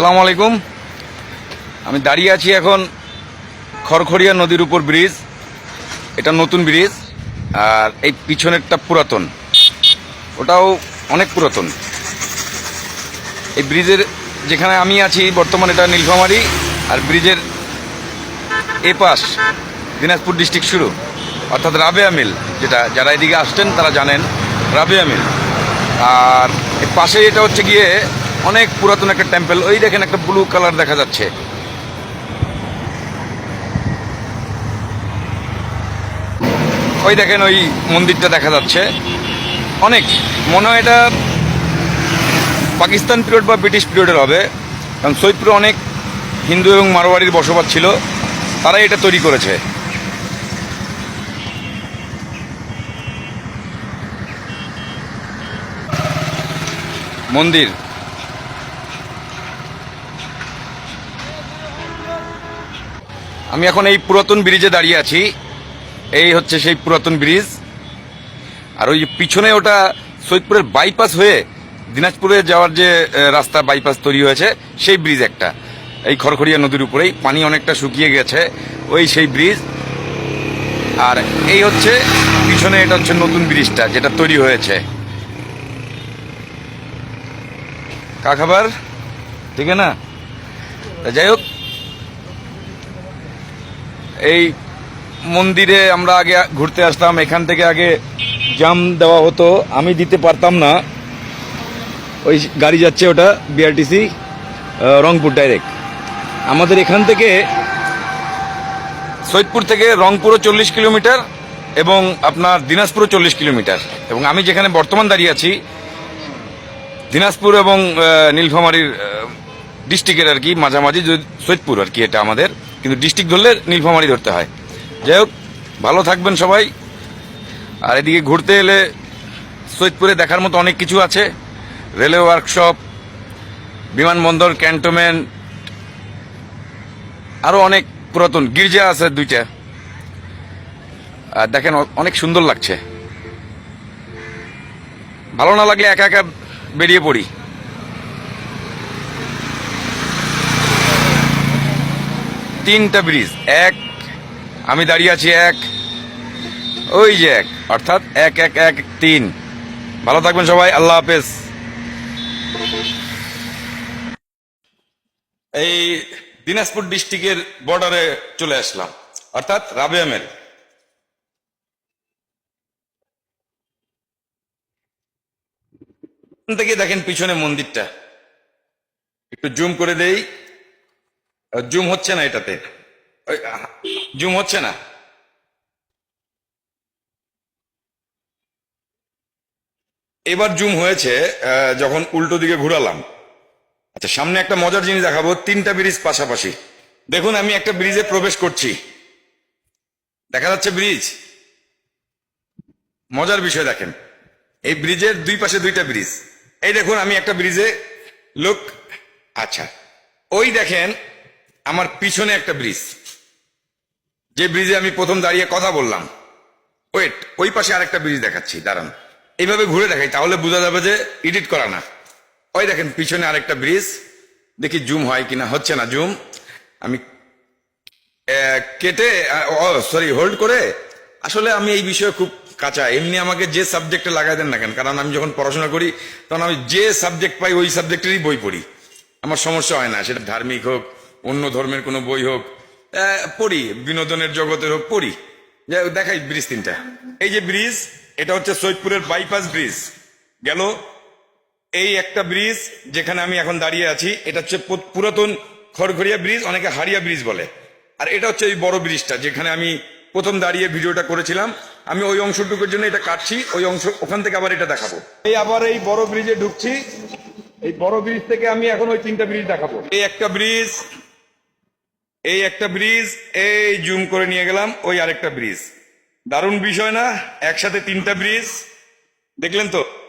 আসসালামু আলাইকুম। আমি দাঁড়িয়ে আছি এখন খড়খড়িয়া নদীর উপর ব্রিজ। এটা নতুন ব্রিজ, আর এই পিছনেরটা পুরাতন। ওটাও অনেক পুরাতন। এই ব্রিজের যেখানে আমি আছি, বর্তমানে এটা নীলফামারি, আর ব্রিজের এ পাশ দিনাজপুর ডিস্ট্রিক্ট শুরু, অর্থাৎ রাবেয়া মিল, যেটা যারা এদিকে আসছেন তারা জানেন, রাবেয়া মিল। আর পাশে এটা হচ্ছে গিয়ে অনেক পুরাতন একটা টেম্পল ওই দেখেন একটা ব্লু কালার দেখা যাচ্ছে। ওই দেখেন ওই মন্দিরটা দেখা যাচ্ছে। অনেক। মনে হয় এটা পাকিস্তান পিরিয়ড বা ব্রিটিশ পিরিয়ডের হবে। কারণ সৈয়দপুরে অনেক হিন্দু এবং মারোয়ারির বসবাস ছিল। তারাই এটা তৈরি করেছে। মন্দির। আমি এখন এই পুরাতন ব্রিজে দাঁড়িয়ে আছি। এই হচ্ছে সেই পুরাতন ব্রিজ। আর ওই পিছনে ওটা সৈয়দপুরের বাইপাস হয়ে দিনাজপুরে যাওয়ার যে রাস্তা বাইপাস তৈরি হয়েছে, সেই ব্রিজ একটা। এই খড়খড়িয়া নদীর উপরেই পানি অনেকটা শুকিয়ে গেছে, ওই সেই ব্রিজ। আর এই হচ্ছে, পিছনে এটা হচ্ছে নতুন ব্রিজটা, যেটা তৈরি হয়েছে। কা খাবার ঠিক না? যাই হোক এই মন্দিরে আমরা আগে ঘুরতে আসতাম, এখান থেকে আগে জাম দেওয়া হতো। আমি দিতে পারতাম না। ওই গাড়ি যাচ্ছে ওটা বিআরটিসি রংপুর ডাইরেক্ট আমাদের এখান থেকে সৈয়দপুর থেকে রংপুরও চল্লিশ কিলোমিটার এবং আপনার দিনাজপুরও চল্লিশ কিলোমিটার। এবং আমি যেখানে বর্তমান দাঁড়িয়ে আছি, দিনাজপুর এবং নীলফামারীর ডিস্ট্রিক্টের আর কি, মাঝামাঝি সৈয়দপুর আর কি এটা আমাদের। কিন্তু ডিস্ট্রিক্ট ধরলে নীলফামারি ধরতে হয়। যাই হোক, ভালো থাকবেন সবাই। আর এদিকে ঘুরতে এলে সৈয়দপুরে দেখার মতো অনেক কিছু আছে। রেলওয়ে ওয়ার্কশপ, বিমানবন্দর, ক্যান্টনমেন্ট আরও অনেক পুরাতন গির্জা আছে দুইটা। আর দেখেন অনেক সুন্দর লাগছে। ভালো না লাগলে একা একা বেরিয়ে পড়ি। তিনটা ব্রিজ, এক, আমি দাঁড়িয়ে আছি এক, ওই যে এক, অর্থাৎ এক এক এক, তিন। ভালো থাকবেন সবাই, আল্লাহ হাফেজ। এই দিনাজপুর ডিস্ট্রিক্টের বর্ডারে চলে আসলাম, অর্থাৎ রাবেয়ামের থেকে দেখেন পিছনে মন্দিরটা। একটু জুম করে দেই। জুম হচ্ছে না এটাতে। জুম হচ্ছে না। এবার জুম হয়েছে যখন উল্টো দিকে ঘুরালাম। আচ্ছা সামনে একটা মজার জিনিস দেখাবো, তিনটা ব্রিজ পাশাপাশি। দেখুন, আমি একটা ব্রিজে প্রবেশ করছি। দেখা যাচ্ছে ব্রিজ। মজার বিষয় দেখেন, এই ব্রিজের দুই পাশে দুইটা ব্রিজ। এই দেখুন, আমি একটা ব্রিজে, লোক আচ্ছা ওই দেখেন আমার পিছনে একটা ব্রিজ। যে ব্রিজে আমি প্রথম দাঁড়িয়ে কথা বললাম। ওয়েট, ওই পাশে আরেকটা ব্রিজ দেখাচ্ছি, দাঁড়ান। এইভাবে ঘুরে দেখাই, তাহলে বোঝা যাবে যে এডিট করা না। ওই দেখেন, পিছনে আরেকটা ব্রিজ। দেখি জুম হয় কিনা, হচ্ছে না জুম। আমি কেটে সরি, হোল্ড করে। আসলে আমি এই বিষয়ে খুব কাঁচা। এমনি আমাকে যে সাবজেক্টে লাগাই দেন না কেন, কারণ আমি যখন পড়াশোনা করি, তখন আমি যে সাবজেক্ট পাই, ওই সাবজেক্টেরই বই পড়ি। আমার সমস্যা হয় না, সেটা ধার্মিক হোক অন্য ধর্মের কোনো বই হোক পড়ি, বিনোদনের জগতের হোক, পড়ি। দেখাই ব্রিজ তিনটা। এই যে ব্রিজ, এটা হচ্ছে সৈয়দপুরের বাইপাস ব্রিজ। গেল? এই একটা ব্রিজ যেখানে আমি এখন দাঁড়িয়ে আছি, এটা হচ্ছে পুরাতন খড়খড়িয়া ব্রিজ, অনেকে হারিয়া ব্রিজ বলে। আর এটা হচ্ছে এই বড় ব্রিজটা, যেখানে আমি প্রথম দাঁড়িয়ে ভিডিওটা করেছিলাম। আমি ওই অংশটুকুর জন্য এটা কাটছি, ওই অংশ, ওখান থেকে আবার এটা দেখাবো। এই আবার এই বড় ব্রিজে ঢুকছি। এই বড় ব্রিজ থেকে আমি এখন ওই তিনটা ব্রিজ দেখাবো। এই একটা ব্রিজ এই একটা ব্রিজ এই জুম করে নিয়ে গেলাম, ওই আরেকটা ব্রিজ দারুণ বিষয় না? একসাথে তিনটা ব্রিজ দেখলেন তো?